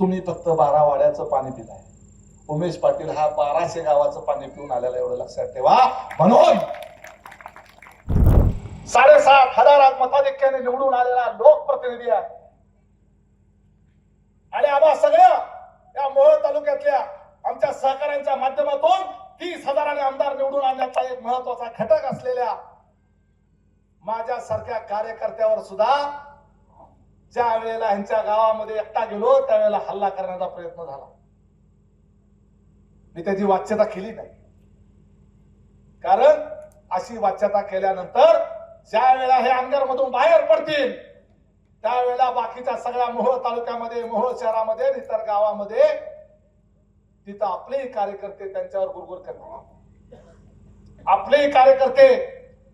तुम्ही फक्त बारा वाड्याचं पाणी पिलाय उमेश पाटील हा बाराशे गावाचं पाणी पिऊन आलेला एवढं लक्षात ठेवा. म्हणून साडेसात हजार मताधिक्याने निवडून आलेला लोकप्रतिनिधी आहे. आणि आम्हा सगळ्या या मोहोळ तालुक्यातल्या आमच्या सहकाऱ्यांच्या माध्यमातून तीस हजाराने आमदार निवडून आणण्याचा एक महत्त्वाचा घटक असलेल्या माझ्यासारख्या कार्यकर्त्यावर सुद्धा ज्या वेळेला ह्यांच्या गावामध्ये एकटा गेलो त्यावेळेला हल्ला करण्याचा प्रयत्न झाला. मी त्याची वाच्यता केली नाही. कारण अशी वाच्यता केल्यानंतर ज्या वेळेला हे अंगरमधून बाहेर पडतील त्यावेळेला बाकीच्या सगळ्या मोहोळ तालुक्यामध्ये मोहोळ शहरामध्ये इतर गावामध्ये तिथं आपलेही कार्यकर्ते त्यांच्यावर गुरगुर करतील. आपलेही कार्यकर्ते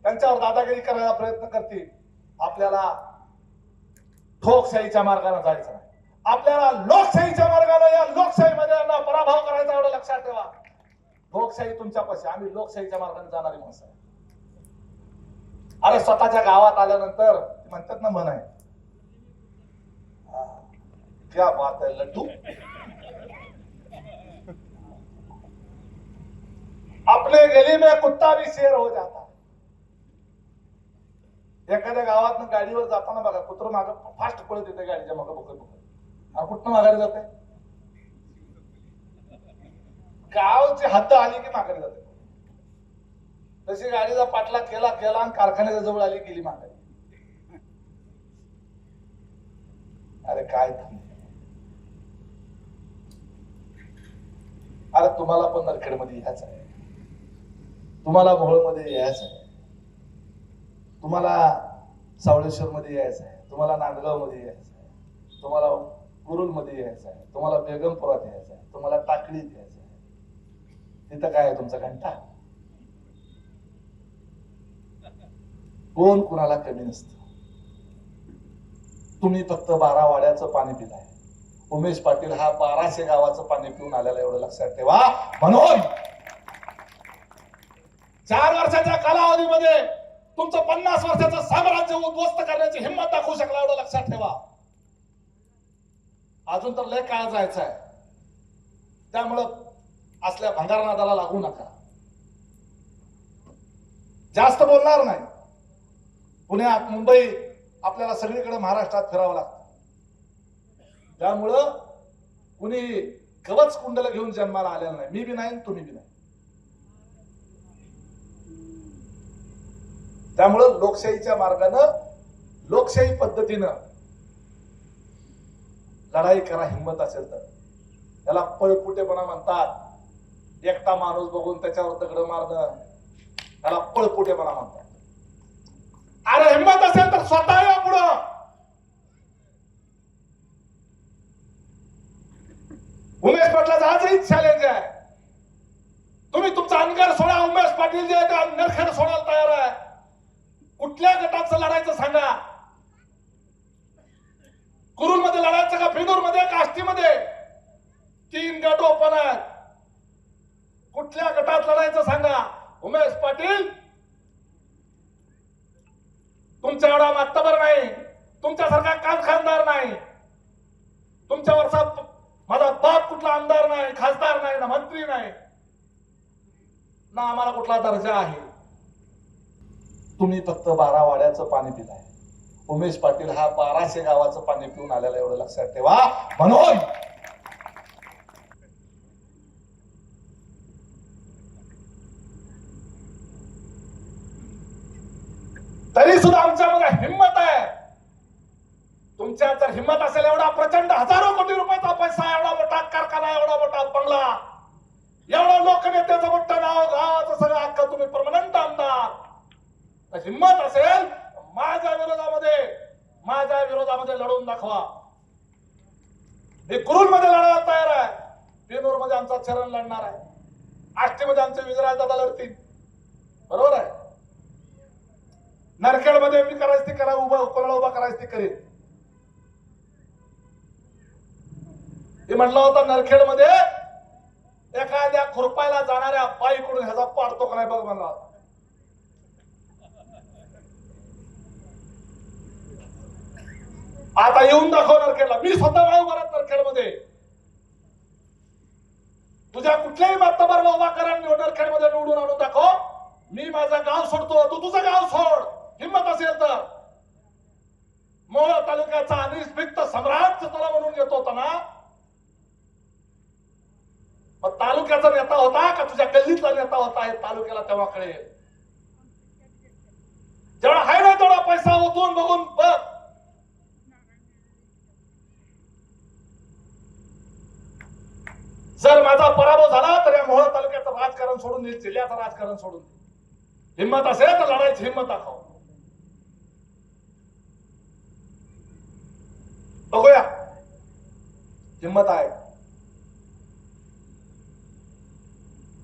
त्यांच्यावर दादागिरी करायला प्रयत्न करतील. आपल्याला ठोकशाहीच्या मार्गाला जायचं नाही. आपल्याला लोकशाहीच्या मार्गाला या लोकशाहीमध्ये पराभव करायचा एवढं लक्षात ठेवा. लोकशाही तुमच्यापाशी आम्ही लोकशाहीच्या मार्गाने जाणारी माणसं आहे. अरे स्वतःच्या गावात आल्यानंतर ते म्हणतात ना म्हण आहे. क्या बात आहे लड्डू. अपने गली में कुत्ता भी शेर हो जाता. एखाद्या गावात गाडीवर जाताना बघा कुत्र माग फास्ट पळत येते गाडीच्या मागं बघत बघत. हा कुठनं माघारी जाते गावची हद्द आली की माघारी जाते तशी गाडीचा पाठला केला केला आणि कारखान्याच्या जवळ आली गेली माघारी. अरे काय अरे तुम्हाला पण नरखेडमध्ये यायचं आहे. तुम्हाला भोळमध्ये यायचं आहे. तुम्हाला सावळेश्वर मध्ये यायचं आहे तुम्हाला नांदगावमध्ये यायचं आहे तुम्हाला कुरुलमध्ये यायचं आहे तुम्हाला बेगमपुरात यायचं आहे तुम्हाला टाकळीत यायचं आहे. तिथं काय आहे तुमचा घंटा? कोण कुणाला कमी नसतं? तुम्ही फक्त बारा वाड्याचं पाणी पिलाय उमेश पाटील हा बाराशे गावाचं पाणी पिऊन आलेला एवढं लक्षात ठेवा. म्हणून चार वर्षाच्या कालावधीमध्ये तुमचं पन्नास वर्षाचं साम्राज्य उद्ध्वस्त करण्याची हिंमत दाखवू शकला एवढं लक्षात ठेवा. अजून तर लय काळ जायचं आहे त्यामुळं असल्या भंगारनादाला लागू नका. जास्त बोलणार नाही. पुण्यात मुंबई आपल्याला सगळीकडे महाराष्ट्रात फिरावं लागतं. त्यामुळं कुणी कवच कुंडल घेऊन जन्माला आलेलं नाही. मी बी नाही तुम्ही बी नाही. त्यामुळं लोकशाहीच्या मार्गानं लोकशाही पद्धतीनं लढाई करा हिंमत असेल तर. त्याला पळपुटेपणा म्हणतात. एकटा माणूस बघून त्याच्यावर दगड मारणं त्याला पळपुटेपणा म्हणतात. अरे हिंमत असेल तर स्वतः या पुढं. उमेश पाटलाचं आजही चॅलेंज आहे. तुम्ही तुमचा अनगर सोडा उमेश पाटील जे आहे नरखेड सोडायला तयार आहे. कुठल्या गटाचं लढायचं सांगा? कुरुलमध्ये लढायचं का फेनूरमध्ये का आष्टीमध्ये? तीन गट ओपन आहेत. कुठल्या गटात लढायचं सांगा? उमेश पाटील तुमच्या एवढा मातबर नाही. तुमच्यासारखा कारखानदार नाही. तुमच्यावरचा माझा बाप कुठला आमदार नाही खासदार नाही ना मंत्री नाही. ना आम्हाला कुठला दर्जा आहे. तुम्ही फक्त बारा वाड्याचं पाणी पिलाय उमेश पाटील हा बाराशे गावाचं पाणी पिऊन आलेला एवढं लक्षात ठेवा. म्हणून तरी सुद्धा आमच्यामध्ये हिंमत आहे. तुमच्या जर हिंमत असेल एवढा प्रचंड हजारो कोटी रुपयाचा पैसा एवढा मोठा कारखाना एवढा मोठा बंगला. एवढा लोकनेत्याचं मोठं नाव गावाचं सगळं हक्क तुम्ही परमनंट तर हिंमत असेल माझ्या विरोधामध्ये माझ्या विरोधामध्ये लढवून दाखवा. मी कुरुलमध्ये लढायला तयार आहे. पेनूरमध्ये आमचा चरण लढणार आहे. आष्टीमध्ये आमचे विजराज दादा लढतील. बरोबर आहे? नरखेडमध्ये मी करायची ती करा उभा कोणाला उभा करायचं ती करेल मी म्हटलं होतं नरखेडमध्ये एखाद्या खुरपायला जाणाऱ्या बाईकडून ह्याचा पाडतो का नाही बघ म्हणला होता. आता येऊन दाखव नरखेडला मी स्वतः नाही बरं राहत मध्ये तुझ्या कुठल्याही मातबारला उभा करा मी नरखेडमध्ये मध्ये निवडून आणून दाखव. मी माझं गाव सोडतो. तू तुझं गाव सोड. हिंमत असेल तर. मोहोळ तालुक्याचा अनिष्पिक्त सम्राट तुला म्हणून येतो होता ना. मग तालुक्याचा नेता होता का तुझ्या गल्लीतला नेता होता हे तालुक्याला तेव्हा कळेल जेवढा आहे ना तेवढा पैसा ओतून बघून बघ जर माझा पराभव झाला तर या मोहोळ तालुक्याचं राजकारण सोडून देईल जिल्ह्याचं राजकारण सोडून देईल. हिंमत असेल तर लढायची हिंमत दाखव. बघूया. हिंमत आहे.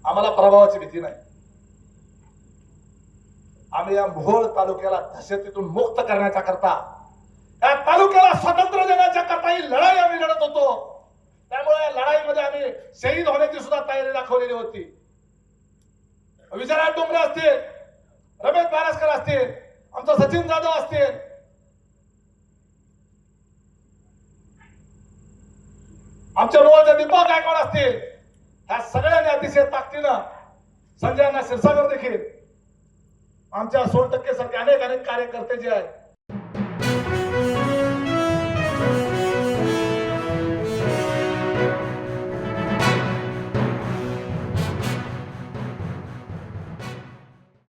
आम्हाला प्रभावाची भीती नाही. आम्ही या भोळ तालुक्याला दहशतीतून मुक्त करण्याच्या करता या तालुक्याला स्वतंत्र देण्याच्या करता ही लढाई आम्ही लढत होतो. त्यामुळे या लढाईमध्ये आम्ही शहीद होण्याची सुद्धा तयारी दाखवलेली होती. विजयराज डोंगरे असतील रमेश बारसकर असतील आमचा सचिन जाधव असतील. आमच्या मोहनचे दीपक गायकवाड असतील. ह्या सगळ्यांनी अतिशय ताकदीनं संजयांना शिरसागर देखील आमच्या सोळ टक्के सारखे अनेक अनेक कार्यकर्ते जे आहेत